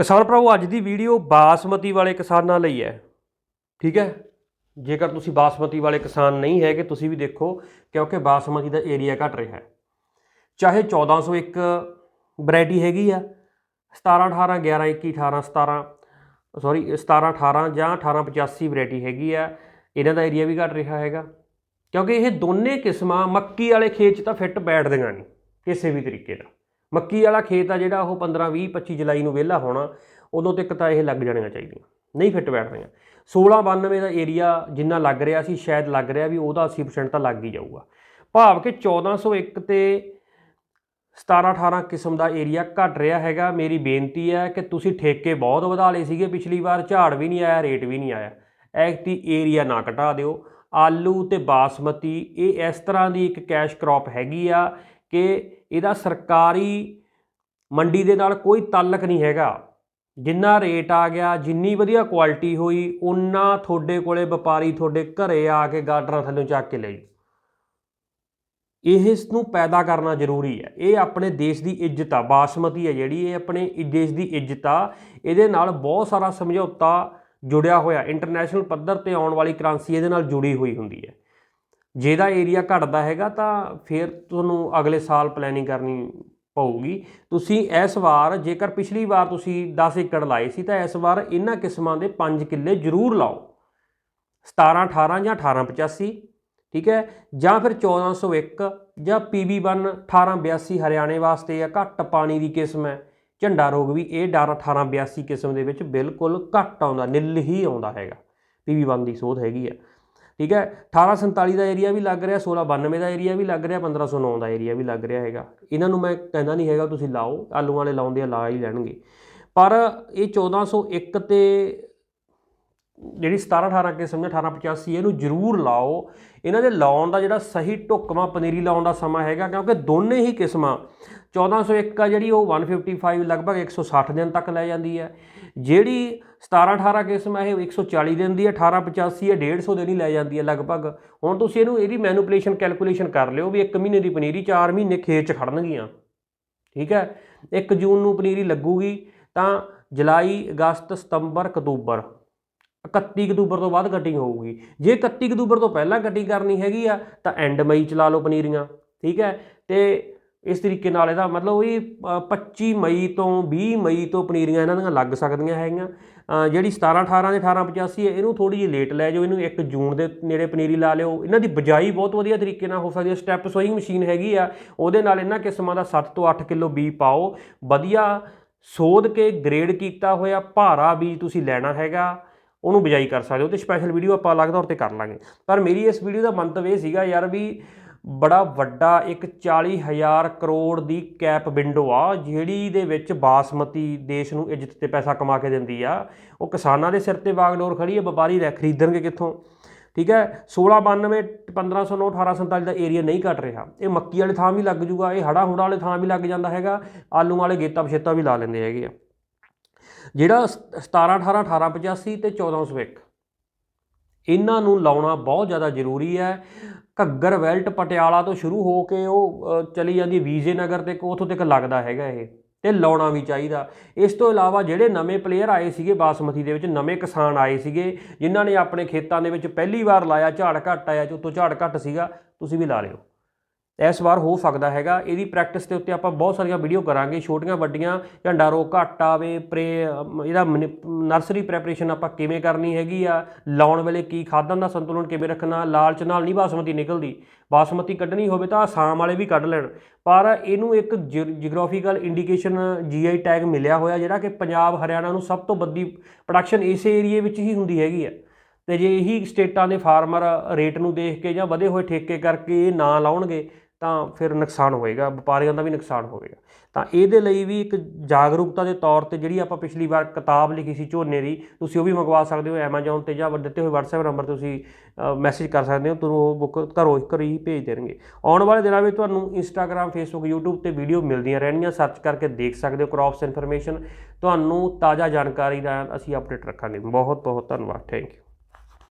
ਕਿਸਾਨ ਭਰਾਵੋ, ਅੱਜ ਦੀ ਵੀਡੀਓ ਬਾਸਮਤੀ ਵਾਲੇ ਕਿਸਾਨਾਂ ਲਈ ਹੈ। ਠੀਕ ਹੈ? ਜੇਕਰ ਤੁਸੀਂ ਬਾਸਮਤੀ ਵਾਲੇ ਕਿਸਾਨ ਨਹੀਂ ਹੈਗੇ, ਤੁਸੀਂ ਵੀ ਦੇਖੋ ਕਿਉਂਕਿ ਬਾਸਮਤੀ ਦਾ ਏਰੀਆ ਘਟ ਰਿਹਾ ਹੈ। ਚਾਹੇ 1401 ਵੈਰਾਈਟੀ ਹੈਗੀ ਆ 17 18 11 21 18 17 ਸੌਰੀ 17 18 ਜਾਂ 18 85 ਵੈਰਾਈਟੀ ਹੈਗੀ ਆ, ਇਹਨਾਂ ਦਾ ਏਰੀਆ ਵੀ ਘਟ ਰਿਹਾ ਹੈਗਾ। ਕਿਉਂਕਿ ਇਹ ਦੋਨੇ ਕਿਸਮਾਂ ਮੱਕੀ ਵਾਲੇ ਖੇਤ 'ਚ ਤਾਂ ਫਿੱਟ ਬੈਠਦੀਆਂ ਨਹੀਂ ਕਿਸੇ ਵੀ ਤਰੀਕੇ ਨਾਲ। ਮੱਕੀ ਵਾਲਾ ਖੇਤ ਆ ਜਿਹੜਾ ਉਹ 15 20 25 ਜੁਲਾਈ ਨੂੰ ਵਿਹਲਾ ਹੋਣਾ, ਉਦੋਂ ਤੱਕ ਤਾਂ ਇਹ ਲੱਗ ਜਾਣੀਆਂ ਚਾਹੀਦੀਆਂ। ਨਹੀਂ ਫਿੱਟ ਬੈਠਦੀਆਂ 1692 ਦਾ ਏਰੀਆ ਜਿੰਨਾ ਲੱਗ ਰਿਹਾ ਸੀ, ਸ਼ਾਇਦ ਲੱਗ ਰਿਹਾ ਵੀ ਉਹਦਾ 80% ਤਾਂ ਲੱਗ ਹੀ ਜਾਊਗਾ। ਭਾਵ ਕਿ 1401 ਤੇ 17 18 ਕਿਸਮ ਦਾ ਏਰੀਆ ਘਟ ਰਿਹਾ ਹੈਗਾ। ਮੇਰੀ ਬੇਨਤੀ ਹੈ ਕਿ ਤੁਸੀਂ ਠੇਕੇ ਬਹੁਤ ਵਧਾ ਲਏ ਸੀਗੇ ਪਿਛਲੀ ਵਾਰ, ਝਾੜ ਵੀ ਨਹੀਂ ਆਇਆ, ਰੇਟ ਵੀ ਨਹੀਂ ਆਇਆ। ਐਕਟੀ ਏਰੀਆ ਨਾ ਘਟਾ ਦਿਓ। ਆਲੂ ਤੇ ਬਾਸਮਤੀ, ਇਹ ਇਸ ਤਰ੍ਹਾਂ ਦੀ ਇੱਕ ਕੈਸ਼ ਕ੍ਰੌਪ ਹੈਗੀ ਆ ਕਿ ਇਹਦਾ ਸਰਕਾਰੀ ਮੰਡੀ ਦੇ ਨਾਲ ਕੋਈ ਤਾਲਕ ਨਹੀਂ ਹੈਗਾ। ਜਿੰਨਾ ਰੇਟ ਆ ਗਿਆ, ਜਿੰਨੀ ਵਧੀਆ ਕੁਆਲਿਟੀ ਹੋਈ ਉਨਾ ਤੁਹਾਡੇ ਕੋਲੇ ਵਪਾਰੀ ਤੁਹਾਡੇ ਘਰੇ ਆ ਕੇ ਗਾਰਡਰਾਂ ਥੱਲੋਂ ਚੱਕ ਕੇ ਲੈ ਇਹ ਇਸ ਨੂੰ ਪੈਦਾ ਕਰਨਾ ਜ਼ਰੂਰੀ ਹੈ। ਇਹ ਆਪਣੇ ਦੇਸ਼ ਦੀ ਇੱਜ਼ਤ ਆ, ਬਾਸਮਤੀ ਹੈ ਜਿਹੜੀ। ਇਹ ਆਪਣੇ ਦੇਸ਼ ਦੀ ਇੱਜ਼ਤ ਆ। ਇਹਦੇ ਨਾਲ ਬਹੁਤ ਸਾਰਾ ਸਮਝੌਤਾ ਜੁੜਿਆ ਹੋਇਆ। ਇੰਟਰਨੈਸ਼ਨਲ ਪੱਧਰ ਤੇ ਆਉਣ ਵਾਲੀ ਕਰੰਸੀ ਇਹਦੇ ਨਾਲ ਜੁੜੀ ਹੋਈ ਹੁੰਦੀ ਹੈ। ਜਿਹਦਾ ਏਰੀਆ ਘਟਦਾ ਹੈਗਾ ਤਾਂ ਫਿਰ ਤੁਹਾਨੂੰ ਅਗਲੇ ਸਾਲ ਪਲੈਨਿੰਗ ਕਰਨੀ ਪਊਗੀ। ਤੁਸੀਂ ਇਸ ਵਾਰ ਜੇਕਰ ਪਿਛਲੀ ਵਾਰ ਤੁਸੀਂ 10 ਏਕੜ ਲਾਏ ਸੀ ਤਾਂ ਇਸ ਵਾਰ ਇਹਨਾਂ ਕਿਸਮਾਂ ਦੇ 5 ਕਿੱਲੇ ਜ਼ਰੂਰ ਲਾਓ। 17 18 ਜਾਂ 18 85 ਠੀਕ ਹੈ? ਜਾਂ ਫਿਰ 1401 ਜਾਂ PB1 1882 ਹਰਿਆਣੇ ਵਾਸਤੇ ਆ ਘੱਟ ਪਾਣੀ ਦੀ ਕਿਸਮ ਹੈ। ਝੰਡਾ ਰੋਗ ਵੀ ਇਹ ਡਰ 1882 ਕਿਸਮ ਦੇ ਵਿੱਚ ਬਿਲਕੁਲ ਘੱਟ ਆਉਂਦਾ, ਨਿੱਲ ਹੀ ਆਉਂਦਾ ਹੈਗਾ। PB1 ਦੀ ਸੋਧ ਹੈਗੀ ਆ ਠੀਕ ਹੈ? 1847 ਦਾ ਏਰੀਆ ਵੀ ਲੱਗ ਰਿਹਾ 1692 ਦਾ ਏਰੀਆ ਵੀ ਲੱਗ ਰਿਹਾ 1509 ਦਾ ਏਰੀਆ ਵੀ ਲੱਗ ਰਿਹਾ ਹੈਗਾ। ਇਹਨਾਂ ਨੂੰ ਮੈਂ ਕਹਿੰਦਾ ਨਹੀਂ ਹੈਗਾ, ਤੁਸੀਂ ਲਾਓ, ਆਲੂ ਵਾਲੇ ਲਾਉਂਦੇ ਆ ਲਾ ਹੀ ਲੈਣਗੇ। ਪਰ ਇਹ 1401 ਤੇ ਜਿਹੜੀ 17 18 ਕਿਸਮ ਦੇ 1885 ਇਹਨੂੰ ਜ਼ਰੂਰ ਲਾਓ। ਇਹਨਾਂ ਦੇ ਲਾਉਣ ਦਾ ਜਿਹੜਾ ਸਹੀ ਢੁਕਵਾਂ, ਪਨੀਰੀ ਲਾਉਣ ਦਾ ਸਮਾਂ ਹੈਗਾ, ਕਿਉਂਕਿ ਦੋਨੇ ਹੀ ਕਿਸਮਾਂ 1401 ਆ ਜਿਹੜੀ ਉਹ 155 ਲਗਭਗ 160 ਦਿਨ ਤੱਕ ਲੈ ਜਾਂਦੀ ਹੈ। ਜਿਹੜੀ 17 18 ਕਿਸਮ ਹੈ ਇਹ 140 ਦਿਨ ਦੀ ਹੈ 1885 ਹੈ 150 ਦਿਨ ਹੀ ਲੈ ਜਾਂਦੀ ਹੈ ਲਗਭਗ। ਹੁਣ ਤੁਸੀਂ ਇਹਨੂੰ, ਇਹਦੀ ਮੈਨੂਪੂਲੇਸ਼ਨ ਕੈਲਕੂਲੇਸ਼ਨ ਕਰ ਲਿਓ ਵੀ 1 ਮਹੀਨੇ ਦੀ ਪਨੀਰੀ 4 ਮਹੀਨੇ ਖੇਤ 'ਚ ਖੜਨਗੀਆਂ। ਠੀਕ ਹੈ? 1 ਜੂਨ ਨੂੰ ਪਨੀਰੀ ਲੱਗੂਗੀ, ਤਾਂ ਜੁਲਾਈ, ਅਗਸਤ, ਸਤੰਬਰ, ਅਕਤੂਬਰ। 31 ਅਕਤੂਬਰ ਤੋਂ ਬਾਅਦ ਕਟਿੰਗ ਹੋਊਗੀ। ਜੇ 31 ਅਕਤੂਬਰ ਤੋਂ ਪਹਿਲਾਂ ਕਟਿੰਗ ਕਰਨੀ ਹੈਗੀ ਆ, ਤਾਂ ਐਂਡ ਮਈ ਚ ਲਾ ਲਓ ਪਨੀਰੀਆਂ। ਠੀਕ ਹੈ? ਤੇ ਇਸ ਤਰੀਕੇ ਨਾਲ ਇਹਦਾ ਮਤਲਬ ਵੀ ਅ, 25 ਮਈ ਤੋਂ 20 ਮਈ ਤੋਂ ਪਨੀਰੀਆਂ ਇਹਨਾਂ ਦੀਆਂ ਲੱਗ ਸਕਦੀਆਂ ਹੈਗੀਆਂ। ਜਿਹੜੀ 17 18 ਦੇ 18 85 ਹੈ ਇਹਨੂੰ ਥੋੜੀ ਜਿਹੀ ਲੇਟ ਲੈ ਜਾਓ ਇਹਨੂੰ 1 ਜੂਨ ਦੇ ਨੇੜੇ ਪਨੀਰੀ ਲਾ ਲਿਓ। ਇਹਨਾਂ ਦੀ ਬਜਾਈ ਬਹੁਤ ਵਧੀਆ ਤਰੀਕੇ ਨਾਲ ਹੋ ਸਕਦੀ ਹੈ। ਸਟੈਪ ਸੋਇੰਗ ਮਸ਼ੀਨ ਹੈਗੀ ਆ ਉਹਦੇ ਨਾਲ ਇਹਨਾਂ ਕਿਸਮਾਂ ਦਾ 7 ਤੋਂ 8 ਕਿਲੋ ਬੀ ਪਾਓ। ਵਧੀਆ ਸੋਧ ਕੇ ਗ੍ਰੇਡ ਕੀਤਾ ਹੋਇਆ ਭਾਰਾ ਬੀਜ ਤੁਸੀਂ ਲੈਣਾ ਹੈਗਾ ਉਹਨੂੰ ਬਿਜਾਈ ਕਰ ਸਕਦੇ ਹੋ। ਤੇ ਸਪੈਸ਼ਲ ਵੀਡੀਓ ਆਪਾਂ ਅਲੱਗ ਤੌਰ ਤੇ ਕਰ ਲਾਂਗੇ। ਪਰ ਮੇਰੀ ਇਸ ਵੀਡੀਓ ਦਾ ਮੰਤਵ ਇਹ ਸੀਗਾ ਯਾਰ ਵੀ ਬੜਾ ਵੱਡਾ ਇੱਕ 40000 ਕਰੋੜ ਦੀ ਕੈਪ ਵਿੰਡੋ ਆ, ਜਿਹੜੀ ਦੇ ਵਿੱਚ ਬਾਸਮਤੀ ਦੇਸ਼ ਨੂੰ ਇੱਜ਼ਤ ਤੇ ਪੈਸਾ ਕਮਾ ਕੇ ਦਿੰਦੀ ਆ। ਉਹ ਕਿਸਾਨਾਂ ਦੇ ਸਿਰ ਤੇ ਬਾਗਡੋਰ ਖੜੀ ਹੈ ਵਪਾਰੀ ਰਹਿ ਖਰੀਦਣਗੇ ਕਿੱਥੋਂ? ਠੀਕ ਹੈ 1692 1509 1847 ਦਾ ਏਰੀਆ ਨਹੀਂ ਘਟ ਰਿਹਾ। ਇਹ ਮੱਕੀ ਵਾਲੇ ਥਾਂ ਵੀ ਲੱਗ ਜੂਗਾ, ਇਹ ਹੜਾ ਹੁੜਾ ਵਾਲੇ ਥਾਂ ਵੀ ਲੱਗ ਜਾਂਦਾ ਹੈਗਾ, ਆਲੂ ਵਾਲੇ ਗੇਤਾ ਪਛੇਤਾ ਵੀ ਲਾ ਲੈਂਦੇ ਹੈਗੇ ਆ। ਜਿਹੜਾ 17 18 1885 ਤੇ 1401 ਇਹਨਾਂ ਨੂੰ ਲਾਉਣਾ ਬਹੁਤ ਜ਼ਿਆਦਾ ਜ਼ਰੂਰੀ ਹੈ। ਘੱਗਰ ਵੈਲਟ ਪਟਿਆਲਾ ਤੋਂ ਸ਼ੁਰੂ ਹੋ ਕੇ ਉਹ ਚਲੀ ਜਾਂਦੀ ਵੀਜ਼ੇ ਨਗਰ ਤੇ ਉੱਥੋਂ ਤੱਕ ਲੱਗਦਾ ਹੈਗਾ ਇਹ ਤੇ ਲਾਉਣਾ ਵੀ ਚਾਹੀਦਾ। ਇਸ ਤੋਂ ਇਲਾਵਾ ਜਿਹੜੇ ਨਵੇਂ ਪਲੇਅਰ ਆਏ ਸੀਗੇ, ਬਾਸਮਤੀ ਦੇ ਵਿੱਚ ਨਵੇਂ ਕਿਸਾਨ ਆਏ ਸੀਗੇ, ਜਿਨ੍ਹਾਂ ਨੇ ਆਪਣੇ ਖੇਤਾਂ ਦੇ ਵਿੱਚ ਪਹਿਲੀ ਵਾਰ ਲਾਇਆ, ਝਾੜ ਘੱਟ ਆਇਆ ਉਤੋਂ ਝਾੜ ਘੱਟ ਸੀਗਾ, ਤੁਸੀਂ ਵੀ ਲਾ ਲਿਓ। ਇਸ ਵਾਰ ਹੋ ਸਕਦਾ ਹੈਗਾ। ਇਹਦੀ ਪ੍ਰੈਕਟਿਸ ਦੇ ਉੱਤੇ ਆਪਾਂ ਬਹੁਤ ਸਾਰੀਆਂ ਵੀਡੀਓ ਕਰਾਂਗੇ। ਛੋਟੀਆਂ ਵੱਡੀਆਂ ਝੰਡਾ ਰੋ ਘੱਟ ਆਵੇ ਪ੍ਰੇ ਅਮ, ਇਹਦਾ ਨਰਸਰੀ ਪ੍ਰੈਪਰੇਸ਼ਨ ਆਪਾਂ ਕਿਵੇਂ ਕਰਨੀ ਹੈਗੀ ਆ? ਲਾਉਣ ਵੇਲੇ ਕੀ ਖਾਦਾਂ ਦਾ ਸੰਤੁਲਨ ਕਿਵੇਂ ਰੱਖਣਾ? ਲਾਲਚ ਨਾਲ ਨਹੀਂ ਬਾਸਮਤੀ ਨਿਕਲਦੀ। ਬਾਸਮਤੀ ਕੱਢਣੀ ਹੋਵੇ ਤਾਂ ਆਸਾਮ ਵਾਲੇ ਵੀ ਕੱਢ ਲੈਣ। ਪਰ ਇਹਨੂੰ ਇੱਕ ਜਿਓਗ੍ਰਾਫੀਕਲ ਇੰਡੀਕੇਸ਼ਨ ਜੀਆਈ ਟੈਗ ਮਿਲਿਆ ਹੋਇਆ ਜਿਹੜਾ ਕਿ ਪੰਜਾਬ ਹਰਿਆਣਾ ਨੂੰ ਸਭ ਤੋਂ ਵੱਡੀ ਪ੍ਰੋਡਕਸ਼ਨ ਇਸੇ ਏਰੀਏ ਵਿੱਚ ਹੀ ਹੁੰਦੀ ਹੈਗੀ ਆ। ਤੇ ਜੇ ਇਹੀ ਸਟੇਟਾਂ ਦੇ ਫਾਰਮਰ ਰੇਟ ਨੂੰ ਦੇਖ ਕੇ ਜਾਂ ਵਧੇ ਹੋਏ ਠੇਕੇ ਕਰਕੇ ਇਹ ਨਾ ਲਾਉਣਗੇ ਤਾਂ ਫਿਰ ਨੁਕਸਾਨ ਹੋਏਗਾ, ਵਪਾਰੀਆਂ ਦਾ ਵੀ ਨੁਕਸਾਨ ਹੋਵੇਗਾ ਤਾਂ ਇਹਦੇ ਲਈ ਵੀ ਇੱਕ ਜਾਗਰੂਕਤਾ ਦੇ ਤੌਰ ਤੇ ਜਿਹੜੀ ਆਪਾਂ ਪਿਛਲੀ ਵਾਰ ਕਿਤਾਬ ਲਿਖੀ ਸੀ ਝੋਨੇ ਦੀ, ਤੁਸੀਂ ਉਹ ਵੀ ਮੰਗਵਾ ਸਕਦੇ ਹੋ Amazon ਤੇ ਜਾਂ ਦਿੱਤੇ ਹੋਏ WhatsApp ਨੰਬਰ ਤੇ ਤੁਸੀਂ ਮੈਸੇਜ ਕਰ ਸਕਦੇ ਹੋ, ਤੁਹਾਨੂੰ ਉਹ ਬੁੱਕ ਘਰੋਂ ਘਰ ਹੀ ਭੇਜ ਦੇਣਗੇ। ਆਉਣ ਵਾਲੇ ਦਿਨਾਂ ਵਿੱਚ ਤੁਹਾਨੂੰ Instagram, Facebook, YouTube ਤੇ ਵੀਡੀਓ ਮਿਲਦੀਆਂ ਰਹਿਣਗੀਆਂ ਸਰਚ ਕਰਕੇ ਦੇਖ ਸਕਦੇ ਹੋ ਕ੍ਰੌਪਸ ਇਨਫੋਰਮੇਸ਼ਨ ਤੁਹਾਨੂੰ ਤਾਜ਼ਾ ਜਾਣਕਾਰੀ ਨਾਲ ਅਸੀਂ ਅਪਡੇਟ ਰੱਖਾਂਗੇ। ਬਹੁਤ ਬਹੁਤ ਧੰਨਵਾਦ ਥੈਂਕ ਯੂ